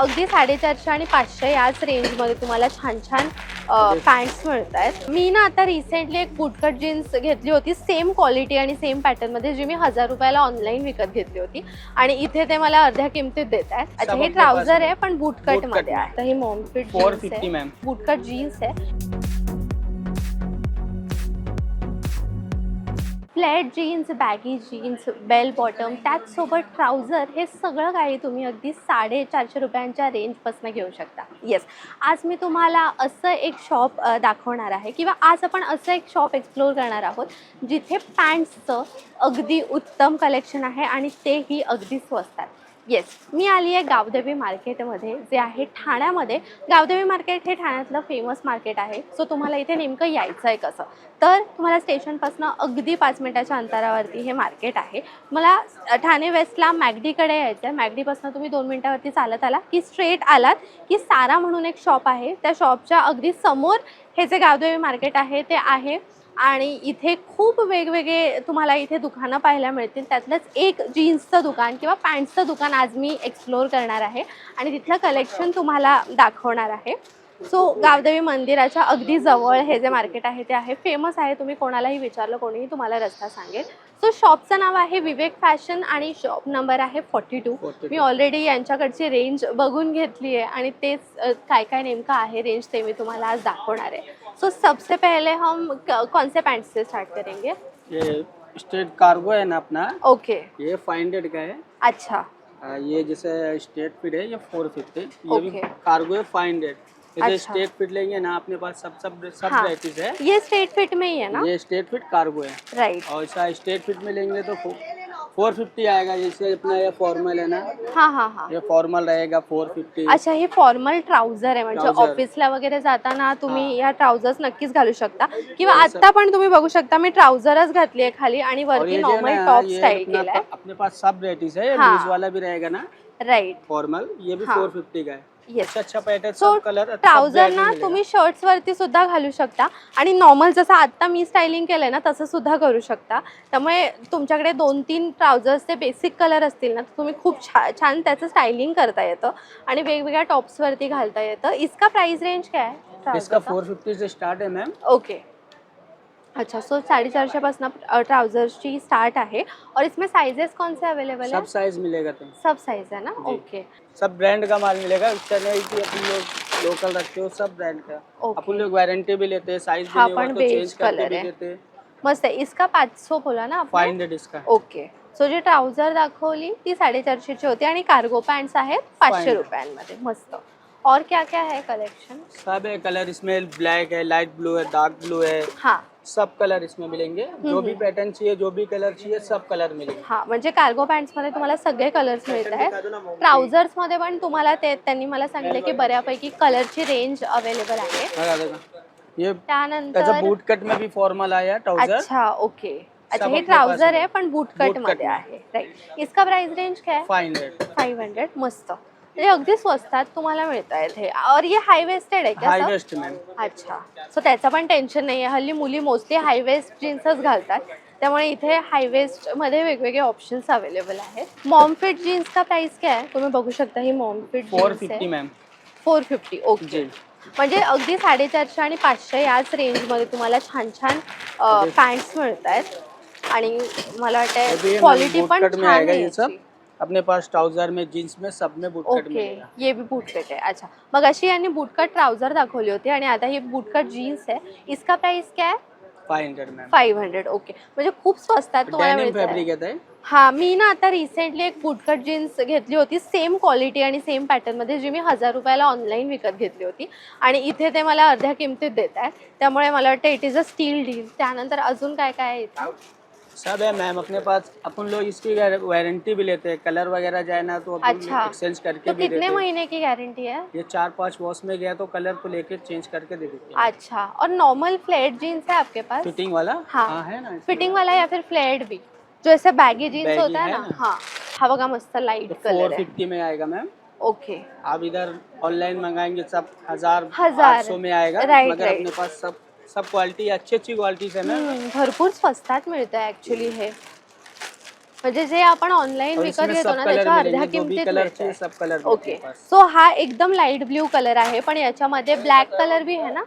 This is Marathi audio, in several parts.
अगदी साडेचारशे आणि पाचशे याच रेंजमध्ये तुम्हाला छान छान पॅन्ट्स मिळत आहेत मी ना आता रिसेंटली एक बुटकट जीन्स घेतली होती सेम क्वालिटी आणि सेम पॅटर्नमध्ये जी मी हजार रुपयाला ऑनलाईन विकत घेतली होती. आणि इथे ते मला अर्ध्या किमतीत देत आहेत अच्छा हे ट्राउझर. आहे पण बुटकट Bootcut मध्ये में. आहे तर ही फोर जीन्स फिफ्टी आहे मैम बुटकट जीन्स आहे. Flat jeans baggy jeans bell bottom त्याचसोबत ट्राउझर हे सगळं काही तुम्ही अगदी साडेचारशे रुपयांच्या रेंजपासून घेऊ शकता. येस आज मी तुम्हाला असं एक शॉप दाखवणार आहे किंवा आज आपण असं एक शॉप एक्सप्लोअर करणार आहोत जिथे पॅन्ट्सचं अगदी उत्तम कलेक्शन आहे आणि तेही अगदी स्वस्तात. येस मी आली आहे गावदेवी मार्केटमध्ये जे आहे ठाण्यामध्ये. गावदेवी मार्केट हे ठाण्यातलं फेमस मार्केट आहे. सो तुम्हाला इथे नेमकं यायचं आहे कसं? तर तुम्हाला स्टेशनपासून अगदी पाच मिनिटाच्या अंतरावरती हे मार्केट आहे. मला ठाणे वेस्टला मॅगडीकडे यायचं आहे. मॅगडीपासून तुम्ही दोन मिनिटावरती चालत आला की स्ट्रेट आलात की सारा म्हणून एक शॉप आहे. त्या शॉपच्या अगदी समोर हे जे गावदेवी मार्केट आहे ते आहे आणि इथे खूप वेगवेगळे तुम्हाला इथे दुकानं पाहायला मिळतील. त्यातलंच एक जीन्सचं दुकान किंवा पॅन्टचं दुकान आज मी एक्सप्लोअर करणार आहे आणि तिथलं कलेक्शन तुम्हाला दाखवणार आहे. सो गावदेवी मंदिराच्या अगदी जवळ हे जे मार्केट आहे ते आहे. फेमस आहे तुम्ही कोणालाही विचारलं कोणीही तुम्हाला रस्ता सांगेल. सो शॉपचं नाव आहे विवेक फॅशन आणि शॉप नंबर आहे फॉर्टी टू मी ऑलरेडी यांच्याकडची रेंज बघून घेतली आहे आणि तेच काय काय नेमकं आहे रेंज ते मी तुम्हाला आज दाखवणार आहे. सो so, सबसे पहले हम कौन से पैंट से स्टार्ट करेंगे? ये स्टेट कार्गो है ना अपना। Okay okay. ये फाइव हंड्रेड का है। अच्छा। आ, ये जैसे स्टेट फिट है ये फोर फिफ्टी ये भी Okay. कार्गो है फाइव हंड्रेड अच्छा। स्टेट फिट लेंगे ना अपने पास सब सब सब हाँ। है। ये स्टेट फिट में ही है ना? ये स्टेट फिट कार्गो है। राइट और ऐसा स्टेट फिट में लेंगे तो फोर फिफ्टी आएगा जैसे अपना ये फॉर्मल है ना। हाँ हाँ हाँ। ये फॉर्मल रहेगा फोर फिफ्टी। अच्छा हे फॉर्मल ट्राउझर आहे म्हणजे Trouser. ऑफिसला वगैरे जाताना तुम्ही या ट्राउझर्स नक्कीच घालू शकता. किंवा सर- आता पण तुम्ही बघू शकता मी ट्राउझरच घातली आहे खाली आणि और वरती ये जो है नॉर्मल ना, टॉप ये स्टाईल अपना- केलाय. अपने पास सब वराइटीज है हाँ। लूज वाला भी रहेगा ना राईट फॉर्मल ये भी हाँ। फोर फिफ्टी का है। येस अच्छा अच्छा पैटर्न सो सब कलर ट्राउझर ना तुम्ही शर्ट्स वरती सुद्धा घालू शकता. आणि नॉर्मल जसं आता मी स्टायलिंग केलंय ना तसं सुद्धा करू शकता. त्यामुळे तुमच्याकडे दोन तीन ट्राउझर्सचे बेसिक कलर असतील ना तुम्ही खूप छा छान त्याचं स्टायलिंग करता येतं. आणि वेगवेगळ्या टॉप्स वरती घालता येतं. इसका प्राइस रेंज काय आहे इसका ट्राउझरचा फोर फिफ्टी से स्टार्ट है मैम ओके अच्छा सो साडेचारशेपासून ट्राउजर्सची स्टार्ट आहे. और इसमें साइजेस कौन से अवेलेबल है? सब साइज मिलेगा तुम सब साइज है ना? जी। ओके सब ब्रांड का माल मिलेगा। चेन्नई की अपन लोग लोकल रखते हो सब ब्रांड का। ओके अपन लोग वारंटी भी लेते हैं साइज भी हाँ, नहीं पण तो चेंज करके color भी है। देते हैं। मस्त आहे इसका पाचशे बोला ना फाइव आपण हंड्रेड इसका। ओके सो जे ट्राउझर दाखवली ती साडेचारशेची होती आणि कार्गो पॅन्ट्स आहेत पाचशे. रुपयांमध्ये. मस्त. और क्या क्या है कलेक्शन सब है कलर इसमें ब्लैक है लाइट ब्लू है डार्क ब्लू है। हाँ. सब कलर इसमें मिलेंगे। जो भी पैटर्न चाहिए जो भी कलर चाहिए सब कलर मिलेंगे। हा म्हणजे कार्गो पॅन्ट्समध्ये तुम्हाला सगळे कलर्स मिळत आहेत. ट्राउझर्समध्ये पण तुम्हाला ते त्यांनी मला सांगितलं की बऱ्यापैकी कलरची रेंज अवेलेबल आहे. देगा ये त्यानंतर बूट कट में भी फॉर्मल आया ट्राउज़र अच्छा ओके अच्छा सब हे अपने ट्राउझर पास आहे है. पण बूट Boot कट cut मध्ये. में. आहे राईट इसका प्राइस रेंज काय फाइव हंड्रेड फाईव्ह हंड्रेड मस्त. म्हणजे अगदी स्वस्तात तुम्हाला मिळत आहेत हे. और ये हाय वेस्टेड आहे का? वेस्ट मैम अच्छा. सो त्याचं पण टेन्शन नाही आहे हल्ली मुली मोस्टली हाय वेस्ट जीन्सच घालतात. त्यामुळे इथे हाय वेस्टमध्ये वेगवेगळे ऑप्शन्स अवेलेबल आहेत. मॉमफिट जीन्सचा प्राइस काय आहे? तुम्ही बघू शकता ही mom fit four jeans fifty आहे मैम फोर फिफ्टी ओके जी. म्हणजे अगदी साडेचारशे आणि पाचशे याच रेंजमध्ये तुम्हाला छान छान पॅन्ट्स मिळत आहेत आणि मला वाटतं क्वालिटी पण में छान आएगा आहे ये सब याची. अपने पास ट्राउजर में जीन्स में सब में बूट कट ओके मिलेगा। ये भी बूटकट आहे अच्छा मग अशी यांनी बूटकट ट्राउझर दाखवली होती आणि आता ही बूटकट जीन्स आहे. इसका प्राइस काय आहे five hundred ma'am five hundred okay म्हणजे खूप स्वस्तात तुम्हाला डेनिम मिळतं फैब्रिक येत आहे. हा मी ना आता रिसेंटली एक बूटकट जीन्स घेतली होती सेम क्वालिटी आणि सेम पॅटर्नमध्ये जी मी हजार रुपयाला ऑनलाईन विकत घेतली होती. आणि इथे ते मला अर्ध्या किमतीत देत आहे त्यामुळे मला वाटतं it is a steal deal त्यानंतर अजून काय काय आहे इथं? सब है मैम अपने पास अपन लोग इसकी वारंटी भी लेते हैं. कलर वगैरह जाए ना तो अच्छा। एक्सचेंज करके तो भी कितने महीने की गारंटी है? ये चार पाँच वॉश में गया तो कलर को लेके चेंज करके दे देते हैं। अच्छा। और नॉर्मल फ्लेट जीन्स है आपके पास? फिटिंग वाला? हाँ। हाँ है ना फिटिंग वाला या फिर फ्लेट भी? जो ऐसे बैगी जीन्स होता है ना? हाँ। हा बघा मस्त लाईट तो कलर फिफ्टी में आएगा मैम ओके आप इधर ऑनलाइन मंगाएँगे सब हज़ार हज़ार। सौ में आएगा। मगर. अपने पास सब सब क्वालिटी अच्छी अच्छी क्वालिटी है हम्म, भरपूर स्वस्तात मिळतं ऍक्च्युली हे. म्हणजे जे आपण ऑनलाईन और विकत इसमें घेतो सब ना कलर त्याच्या अर्ध्या मिलेंगे किमतीत कलर मिळतंय. चाहिए सब कलर ओके सो हा एकदम लाइट ब्ल्यू कलर आहे पण याच्यामध्ये ब्लॅक कलर भी है ना?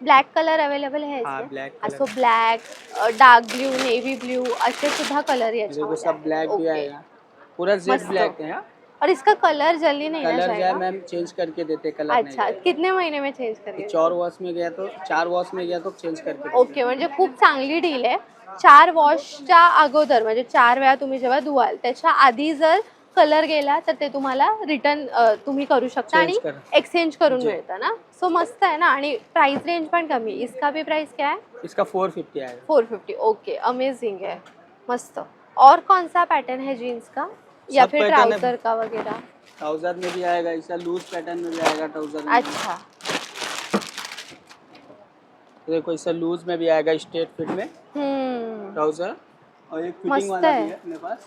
ब्लॅक कलर अवेलेबल है हाँ ब्लैक असो colour black dark blue navy blue असे सुद्धा कलर देखो याच्यामध्ये सब ब्लैक भी ओके. आएगा पूरा जेट मस्त. ब्लैक है हाँ? और इसका कलर जल्दी नहीं कलर जो है जाएगा। मैम चेंज करके देते कलर अच्छा कितने महीने में चेंज करेंगे चार वॉश में गया तो चार वॉश में गया तो चेंज करके. ओके म्हणजे खूप चांगली डील आहे. चार वॉशच्या अगोदर म्हणजे चार वेळा तुम्ही जेव्हा धुवाल त्याच्या आधी जर कलर गेला तर ते तुम्हाला रिटर्न तुम्ही करू शकता आणि. एक्सचेंज करून. मिळतं ना? सो मस्त आहे ना? आणि प्राइस रेंज पण कमी. इसका भी प्राइस क्या है इसका फोर फिफ्टी आएगा फोर फिफ्टी ओके अमेजिंग है मस्त. और कौन सा पैटर्न है जीन्स का? या फिर ट्राउज़र का वगैरह। ट्राउज़र में भी आएगा ऐसा लूज पैटर्न में भी आएगा ट्राउज़र में। अच्छा। देखो ऐसा लूज में भी आएगा स्ट्रेट फिट में। हम्म। ट्राउज़र। और एक फिटिंग वाला है। भी है। अपने पास।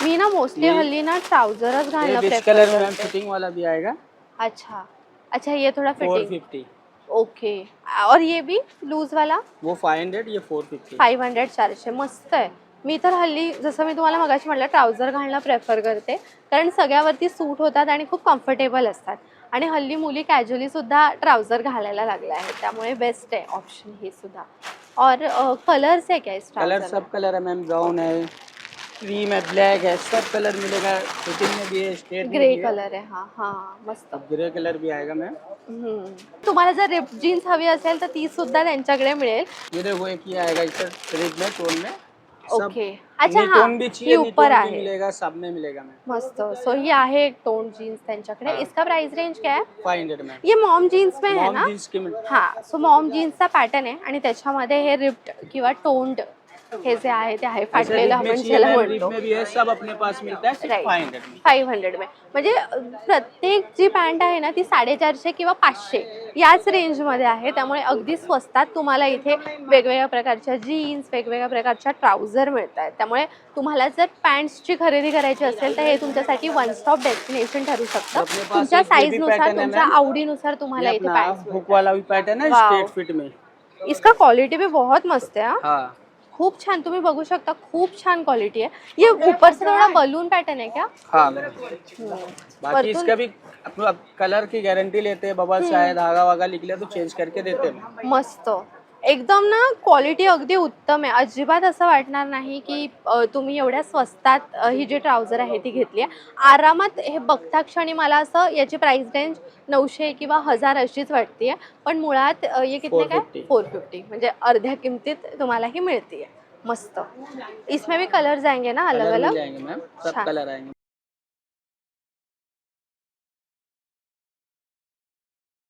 मी ना मोस्टली हल्ली ना ट्राउजरच ये घालणं प्रेफर कलर में मैम फिटिंग वाला भी आएगा। अच्छा। अच्छा ये थोड़ा फिटिंग फिफ्टी ओके और ये भी लूज वाला? वो फाइव हंड्रेड ये फोर फिफ्टी फाईव्ह हंड्रेड चारशे मस्त आहे मी तर हल्ली जसं मी तुम्हाला मगाशी म्हटलं ट्राउझर घालणं प्रेफर करते. कारण सगळ्यावरती सूट होतात आणि खूप कम्फर्टेबल असतात. आणि हल्ली मुली कॅज्युअली सुद्धा ट्राउझर घालायला लागल्या आहेत. त्यामुळे बेस्ट आहे ऑप्शन हे सुद्धा. और कलर्स आहे क्या इस कलर ट्राउजर सब कलर है मैम ब्राउन है क्रीम है ब्लैक है सब कलर मिलेगा. फिटिंग में भी है स्ट्रेट में ग्रे भी है. कलर आहे हा हा मस्त. ग्रे कलर भी आएगा मैम हम्म. तुम्हाला जर रिप जीन्स हवी असेल तर ती सुद्धा त्यांच्याकडे मिळेल. ये देखो एक ही आएगा इस रेड में टोन में. ओके अच्छा हा. ही नी ऊपर आहे. मिलेगा सब में मिलेगा मैम मस्त. सो ही आहे टोन जीन्स त्यांच्याकडे. इसका प्राइस रेंज क्या है फाइव हंड्रेड मैम ये मॉम जीन्स में है मॉम ना? जीन्स की हा. सो मॉम जीन्सचा पॅटर्न आहे आणि त्याच्यामध्ये हे रिप्ड किंवा टोन्ड हे जे आहे ते आहे फाटलेलं आपण में ज्याला म्हणतो. में में. फाईव्ह हंड्रेड में. म्हणजे प्रत्येक जी पॅन्ट आहे ना ती साडेचारशे किंवा पाचशे. याच रेंजमध्ये आहे. त्यामुळे अगदी स्वस्तात तुम्हाला इथे वेगवेगळ्या प्रकारच्या जीन्स वेगवेगळ्या प्रकारच्या ट्राउझर मिळत आहेत त्यामुळे तुम्हाला जर पॅन्ट्सची खरेदी करायची असेल तर हे तुमच्यासाठी वन स्टॉप डेस्टिनेशन ठरू शकतं. तुमच्या साईजनुसार तुमच्या. आवडीनुसार तुम्हाला इथे पॅन्ट्स इसका क्वालिटी भी बहुत मस्त है. खूप छान तुम्ही बघू शकता खूप छान क्वालिटी है ये ऊपर से थोड़ा बलून पैटर्न है क्या? हाँ. मैम बाकी इसका भी अपना कलर की गारंटी लेते हैं बाबा चाहे धागा वागा निकले तो चेंज करके देते हैं। मस्त। एकदम ना क्वालिटी अगदी उत्तम आहे. अजिबात असं वाटणार नाही की अ, तुम्ही एवढ्या स्वस्तात अ, ही जी ट्राउझर आहे ती घेतली आहे. आरामात हे बघता क्षणी मला असं याची प्राइस रेंज नऊशे किंवा हजार अशीच वाटते पण मुळात अ, ये कितने काय? 450. फोर फिफ्टी म्हणजे अर्ध्या किमतीत तुम्हाला ही मिळते मस्त. इसमें भी कलर जाएंगे ना अलग कलर मिल अलग जाएंगे मैम सब छान. कलर आएंगे.